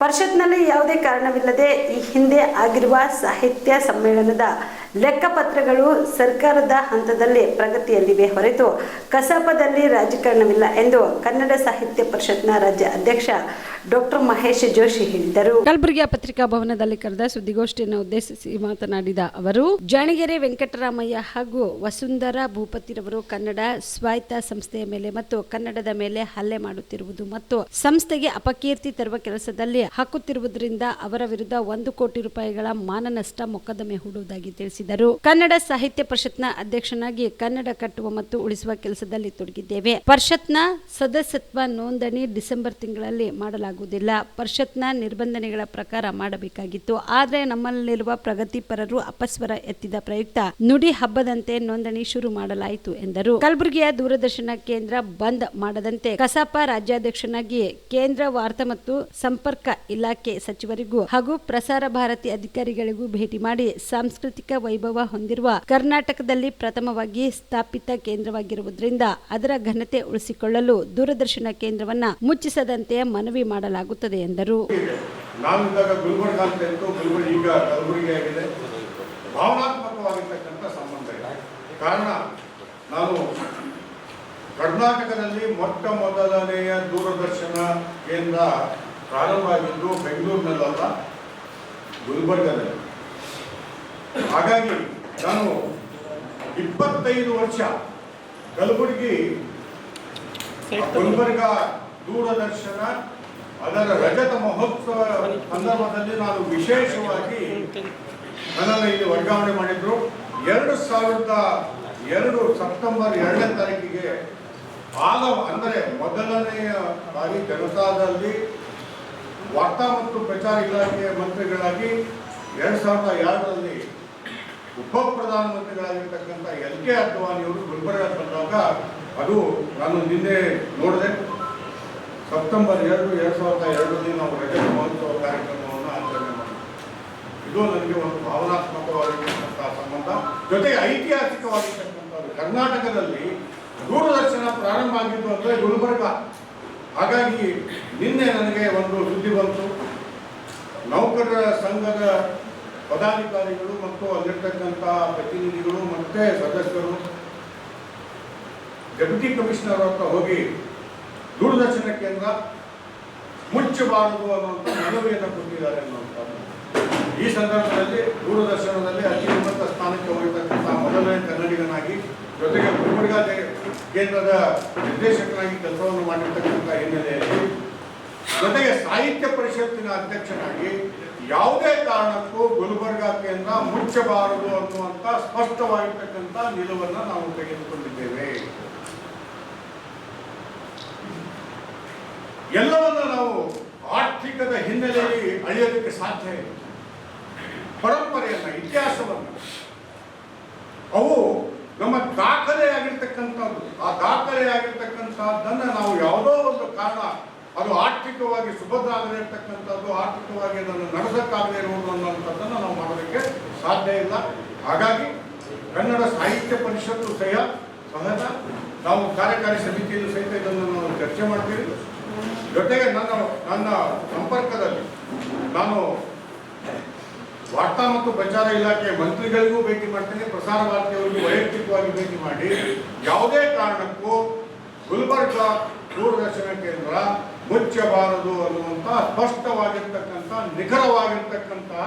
ಪರಿಷತ್ನಲ್ಲಿ ಯಾವುದೇ ಕಾರಣವಿಲ್ಲದೆ ಈ ಹಿಂದೆ ಆಗಿರುವ ಸಾಹಿತ್ಯ ಸಮ್ಮೇಳನದ ಲೆಕ್ಕಪತ್ರಗಳು ಸರ್ಕಾರದ ಹಂತದಲ್ಲಿ ಪ್ರಗತಿಯಲ್ಲಿವೆ ಹೊರತು ಕಸಾಪದಲ್ಲಿ ರಾಜಕಾರಣವಿಲ್ಲ ಎಂದು ಕನ್ನಡ ಸಾಹಿತ್ಯ ಪರಿಷತ್ನ ರಾಜ್ಯ ಅಧ್ಯಕ್ಷ ಡಾಕ್ಟರ್ ಮಹೇಶ್ ಜೋಶಿ ಹೇಳಿದರು. ಕಲಬುರಗಿಯ ಪತ್ರಿಕಾ ಭವನದಲ್ಲಿ ಕರೆದ ಸುದ್ದಿಗೋಷ್ಠಿಯನ್ನು ಉದ್ದೇಶಿಸಿ ಮಾತನಾಡಿದ ಅವರು, ಜಾಣಿಗೆರೆ ವೆಂಕಟರಾಮಯ್ಯ ಹಾಗೂ ವಸುಂಧರಾ ಭೂಪತಿರವರು ಕನ್ನಡ ಸ್ವಾಯತ್ತ ಸಂಸ್ಥೆಯ ಮೇಲೆ ಮತ್ತು ಕನ್ನಡದ ಮೇಲೆ ಹಲ್ಲೆ ಮಾಡುತ್ತಿರುವುದು ಮತ್ತು ಸಂಸ್ಥೆಗೆ ಅಪಕೀರ್ತಿ ತರುವ ಕೆಲಸದಲ್ಲಿ ಹಾಕುತ್ತಿರುವುದರಿಂದ ಅವರ ವಿರುದ್ಧ ಒಂದು ಕೋಟಿ ರೂಪಾಯಿಗಳ ಮಾನನಷ್ಟ ಮೊಕದ್ದಮೆ ಹೂಡುವುದಾಗಿ ತಿಳಿಸಿದರು. ಕನ್ನಡ ಸಾಹಿತ್ಯ ಪರಿಷತ್ನ ಅಧ್ಯಕ್ಷನಾಗಿ ಕನ್ನಡ ಕಟ್ಟುವ ಮತ್ತು ಉಳಿಸುವ ಕೆಲಸದಲ್ಲಿ ತೊಡಗಿದ್ದೇವೆ. ಪರಿಷತ್ನ ಸದಸ್ಯತ್ವ ನೋಂದಣಿ ಡಿಸೆಂಬರ್ ತಿಂಗಳಲ್ಲಿ ಮಾಡಲಾಗುವುದಿಲ್ಲ ಪರಿಷತ್ನ ನಿರ್ಬಂಧನೆಗಳ ಪ್ರಕಾರ ಮಾಡಬೇಕಾಗಿತ್ತು. ಆದರೆ ನಮ್ಮಲ್ಲಿರುವ ಪ್ರಗತಿಪರರು ಅಪಸ್ವರ ಎತ್ತಿದ ಪ್ರಯುಕ್ತ ನುಡಿ ಹಬ್ಬದಂತೆ ನೋಂದಣಿ ಶುರು ಮಾಡಲಾಯಿತು ಎಂದರು. ಕಲಬುರಗಿಯ ದೂರದರ್ಶನ ಕೇಂದ್ರ ಬಂದ್ ಮಾಡದಂತೆ ಕಸಾಪ ರಾಜ್ಯಾಧ್ಯಕ್ಷನಾಗಿ ಕೇಂದ್ರ ವಾರ್ತಾ ಮತ್ತು ಸಂಪರ್ಕ ಇಲಾಖೆ ಸಚಿವರಿಗೂ ಹಾಗೂ ಪ್ರಸಾರ ಭಾರತಿ ಅಧಿಕಾರಿಗಳಿಗೂ ಭೇಟಿ ಮಾಡಿ ಸಾಂಸ್ಕೃತಿಕ ವೈಭವ ಹೊಂದಿರುವ ಕರ್ನಾಟಕದಲ್ಲಿ ಪ್ರಥಮವಾಗಿ ಸ್ಥಾಪಿತ ಕೇಂದ್ರವಾಗಿರುವುದರಿಂದ ಅದರ ಘನತೆ ಉಳಿಸಿಕೊಳ್ಳಲು ದೂರದರ್ಶನ ಕೇಂದ್ರವನ್ನ ಮುಚ್ಚಿಸದಂತೆ ಮನವಿ ಮಾಡಲಾಗುತ್ತದೆ ಎಂದರು. ಕಾರಣ, ನಾನು ಕರ್ನಾಟಕದಲ್ಲಿ ಮೊಟ್ಟ ಮೊದಲನೆಯ ದೂರದರ್ಶನ ಕೇಂದ್ರ ಪ್ರಾರಂಭ ಆಗಿದ್ದು ಬೆಂಗಳೂರಿನಲ್ಲಲ್ಲ, ಗುಲ್ಬರ್ಗದಲ್ಲಿ. ಹಾಗಾಗಿ ನಾನು ಇಪ್ಪತ್ತೈದು ವರ್ಷ ಕಲಬುರಗಿ, ಗುಲ್ಬರ್ಗ ದೂರದರ್ಶನ ಅದರ ರಜತ ಮಹೋತ್ಸವ ಸಂದರ್ಭದಲ್ಲಿ ನಾನು ವಿಶೇಷವಾಗಿ ನನ್ನನ್ನು ಇಲ್ಲಿ ವರ್ಗಾವಣೆ ಮಾಡಿದ್ರು. ಎರಡು ಸಾವಿರದ ಎರಡು ಸೆಪ್ಟೆಂಬರ್ ಎರಡನೇ ತಾರೀಕಿಗೆ ಆಗ ಅಂದರೆ ಮೊದಲನೆಯ ಬಾರಿ ಜನತಾದಲ್ಲಿ ವಾರ್ತಾ ಮತ್ತು ಪ್ರಚಾರ ಇಲಾಖೆಯ ಮಂತ್ರಿಗಳಾಗಿ ಎರಡು ಸಾವಿರದ ಎರಡರಲ್ಲಿ ಉಪ ಪ್ರಧಾನಮಂತ್ರಿಗಳಾಗಿರ್ತಕ್ಕಂಥ ಎಲ್ ಕೆ ಅಡ್ವಾನಿಯವರು ಗುಲ್ಬರ್ಗ ಬಂದಾಗ ಅದು ನಾನು ನಿನ್ನೆ ನೋಡಿದೆ. ಸೆಪ್ಟೆಂಬರ್ ಎರಡು ಎರಡು ಸಾವಿರದ ಎರಡರಲ್ಲಿ ನಾವು ರಜತ ಮಹೋತ್ಸವ ಕಾರ್ಯಕ್ರಮವನ್ನು ಆಚರಣೆ ಮಾಡಿದ್ವಿ. ಇದು ನನಗೆ ಒಂದು ಭಾವನಾತ್ಮಕವಾಗಿರ್ತಕ್ಕಂಥ ಸಂಬಂಧ. ಜೊತೆಗೆ ಐತಿಹಾಸಿಕವಾಗಿರ್ತಕ್ಕಂಥದ್ದು. ಕರ್ನಾಟಕದಲ್ಲಿ ದೂರದರ್ಶನ ಪ್ರಾರಂಭ ಆಗಿದ್ದು ಅಂದರೆ ಗುಲ್ಬರ್ಗ. ಹಾಗಾಗಿ ನಿನ್ನೆ ನನಗೆ ಒಂದು ಸುದ್ದಿ ಬಂತು. ನೌಕರರ ಸಂಘದ ಪದಾಧಿಕಾರಿಗಳು ಮತ್ತು ಅಲ್ಲಿರ್ತಕ್ಕಂಥ ಪ್ರತಿನಿಧಿಗಳು ಮತ್ತೆ ಸದಸ್ಯರು. ಡೆಪ್ಯೂಟಿ ಕಮಿಷನರ್ ಹತ್ರ ಹೋಗಿ ದೂರದರ್ಶನ ಕೇಂದ್ರ ಮುಚ್ಚಬಾರದು ಅನ್ನುವಂಥ ಮನವಿಯನ್ನು ಕೊಟ್ಟಿದ್ದಾರೆ ಅನ್ನುವಂಥದ್ದು ಈ ಸಂದರ್ಭದಲ್ಲಿ ದೂರದರ್ಶನದಲ್ಲಿ ಅತಿ ಉನ್ನತ ಸ್ಥಾನಕ್ಕೆ ಹೋಗಿರ್ತಕ್ಕಂಥ ಮೊದಲನೇ ಕನ್ನಡಿಗನಾಗಿ ಜೊತೆಗೆ ಗುಲ್ಬರ್ಗ ಕೇಂದ್ರದ ನಿರ್ದೇಶಕನಾಗಿ ಕೆಲಸವನ್ನು ಮಾಡಿರ್ತಕ್ಕಂಥ ಹಿನ್ನೆಲೆಯಲ್ಲಿ ಜೊತೆಗೆ ಸಾಹಿತ್ಯ ಪರಿಷತ್ತಿನ ಅಧ್ಯಕ್ಷನಾಗಿ ಯಾವುದೇ ಕಾರಣಕ್ಕೂ ಗುಲ್ಬರ್ಗ ಕೇಂದ್ರ ಮುಚ್ಚಬಾರದು ಅನ್ನುವಂಥ ಸ್ಪಷ್ಟವಾಗಿರ್ತಕ್ಕಂಥ ನಿಲುವನ್ನು ನಾವು ತೆಗೆದುಕೊಂಡಿದ್ದೇವೆ. ಎಲ್ಲವನ್ನ ನಾವು ಆರ್ಥಿಕದ ಹಿನ್ನೆಲೆಯಲ್ಲಿ ಅಳೆಯೋದಕ್ಕೆ ಸಾಧ್ಯ ಇಲ್ಲ. ಪರಂಪರೆಯನ್ನ ಇತಿಹಾಸವನ್ನು ಅವು ನಮ್ಮ ದಾಖಲೆ ಆಗಿರ್ತಕ್ಕಂಥದ್ದು ಆ ದಾಖಲೆ ಆಗಿರ್ತಕ್ಕಂಥದ್ದನ್ನ ನಾವು ಯಾವುದೋ ಒಂದು ಕಾರಣ, ಅದು ಆರ್ಥಿಕವಾಗಿ ಸುಭದ್ರ ಆಗದೇ ಇರ್ತಕ್ಕಂಥದ್ದು ಆರ್ಥಿಕವಾಗಿ ಅದನ್ನು ನಡೆಸಕ್ಕಾಗದೇ ಇರುವುದು ಅನ್ನೋಂಥದ್ದನ್ನು ನಾವು ಮಾಡೋದಕ್ಕೆ ಸಾಧ್ಯ ಇಲ್ಲ. ಹಾಗಾಗಿ ಕನ್ನಡ ಸಾಹಿತ್ಯ ಪರಿಷತ್ತು ಸಹ ಸಹಜ, ನಾವು ಕಾರ್ಯಕಾರಿ ಸಮಿತಿಯಲ್ಲೂ ಸಹಿತ ಇದನ್ನು ನಾವು ಚರ್ಚೆ ಮಾಡ್ತೀವಿ. ಜೊತೆಗೆ ನನ್ನ ನನ್ನ ಸಂಪರ್ಕದಲ್ಲಿ ನಾನು ವಾರ್ತಾ ಮತ್ತು ಪ್ರಚಾರ ಇಲಾಖೆ ಮಂತ್ರಿಗಳಿಗೂ ಭೇಟಿ ಮಾಡ್ತೇನೆ, ಪ್ರಸಾರ ಭಾರತಿಯವರಿಗೂ ವೈಯಕ್ತಿಕವಾಗಿ ಭೇಟಿ ಮಾಡಿ, ಯಾವುದೇ ಕಾರಣಕ್ಕೂ ಗುಲ್ಬರ್ಗ ದೂರದರ್ಶನ ಕೇಂದ್ರ ಮುಚ್ಚಬಾರದು ಅನ್ನುವಂಥ ಸ್ಪಷ್ಟವಾಗಿರ್ತಕ್ಕಂಥ, ನಿಖರವಾಗಿರ್ತಕ್ಕಂತಹ